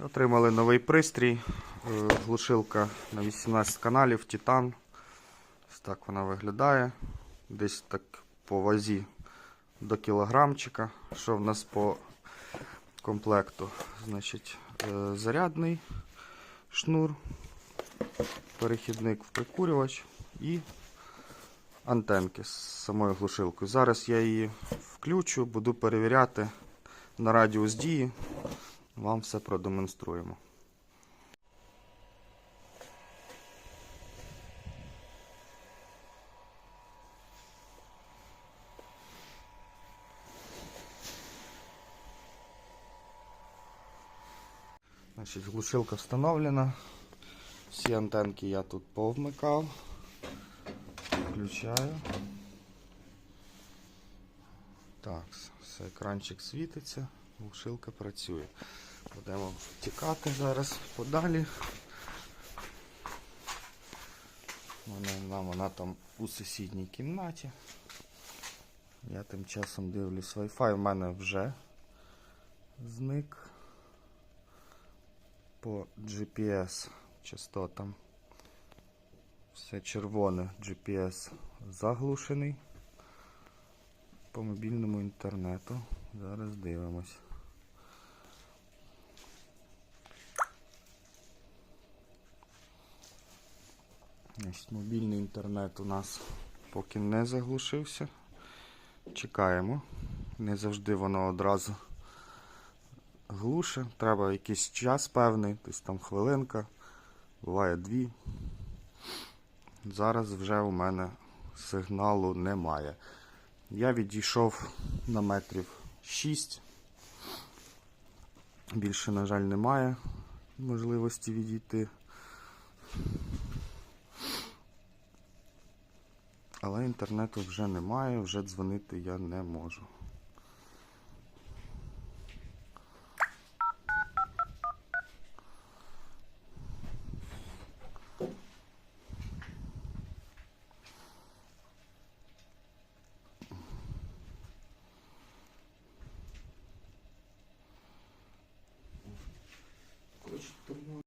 Отримали новий пристрій. е, Глушилка на 18 каналів Титан. Ось так вона виглядає. Десь так по вазі до кілограмчика. Що в нас по комплекту? Значить, е, зарядний шнур, перехідник в прикурювач і антенки з самою глушилкою. Зараз я її включу, буду перевіряти на радіус дії. Вам все продемонструємо. Значить, глушилка встановлена. Всі антенки я тут повмикав. Включаю. Так, все, екранчик світиться, глушилка працює. Будемо втікати зараз подалі. Вона, вона там у сусідній кімнаті. Я тим часом дивлюсь Wi-Fi, в мене вже зник по GPS частотам. Все червоне GPS заглушений по мобільному інтернету. Зараз дивимось. Мобільний інтернет у нас поки не заглушився. Чекаємо. Не завжди воно одразу глуше. Треба якийсь час певний, тобто там хвилинка, буває дві. Зараз вже у мене сигналу немає. Я відійшов на метрів 6. Більше, на жаль, немає можливості відійти. Але інтернету вже немає, вже дзвонити я не можу. como